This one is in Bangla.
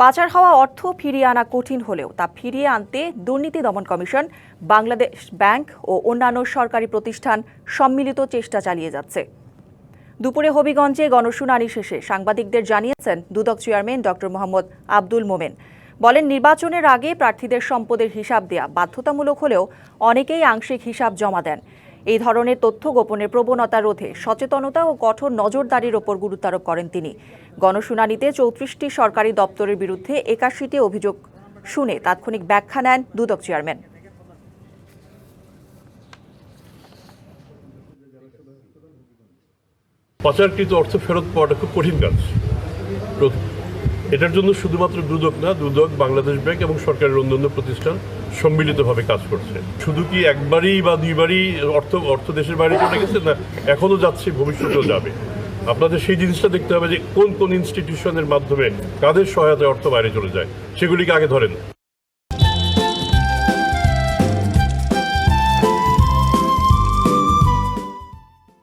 পাচার হওয়া অর্থ ফিরিয়ে আনা কঠিন হলেও তা ফিরিয়ে আনতে দুর্নীতি দমন কমিশন, বাংলাদেশ ব্যাংক ও অন্যান্য সরকারি প্রতিষ্ঠান সম্মিলিত চেষ্টা চালিয়ে যাচ্ছে। দুপুরে হবিগঞ্জে গণশুনানি শেষে সাংবাদিকদের জানিয়েছেন দুদক চেয়ারম্যান ডক্টর মোহাম্মদ আব্দুল মোমেন। বলেন, নির্বাচনের আগে প্রার্থীদের সম্পদের হিসাব দেয়া বাধ্যতামূলক হলেও অনেকেই আংশিক হিসাব জমা দেন। এই ধরনের তথ্য গোপনের প্রবণতা রোধে সচেতনতা ও কঠোর নজরদারির ওপর গুরুত্বারোপ করেন তিনি। গণশুনানিতে চৌত্রিশটি সরকারি দপ্তরের বিরুদ্ধে একাশিটি অভিযোগ শুনে তাৎক্ষণিক ব্যাখ্যা নেন দুদক চেয়ারম্যান। পাচারকৃত অর্থ ফেরত পাওয়াটা খুব কঠিন কাজ। এটার জন্য শুধুমাত্র দুদক না, দুদক, বাংলাদেশ ব্যাংক এবং সরকারের অন্যান্য প্রতিষ্ঠান সম্মিলিতভাবে কাজ করছে। শুধু কি একবারই বা দুইবারই অর্থ অর্থ দেশের বাইরে চলে গেছে না, এখনও যাচ্ছে, ভবিষ্যতেও যাবে। আপনাদের সেই জিনিসটা দেখতে হবে যে কোন কোন ইনস্টিটিউশনের মাধ্যমে কাদের সহায়তায় অর্থ বাইরে চলে যায়, সেগুলিকে আগে ধরেন।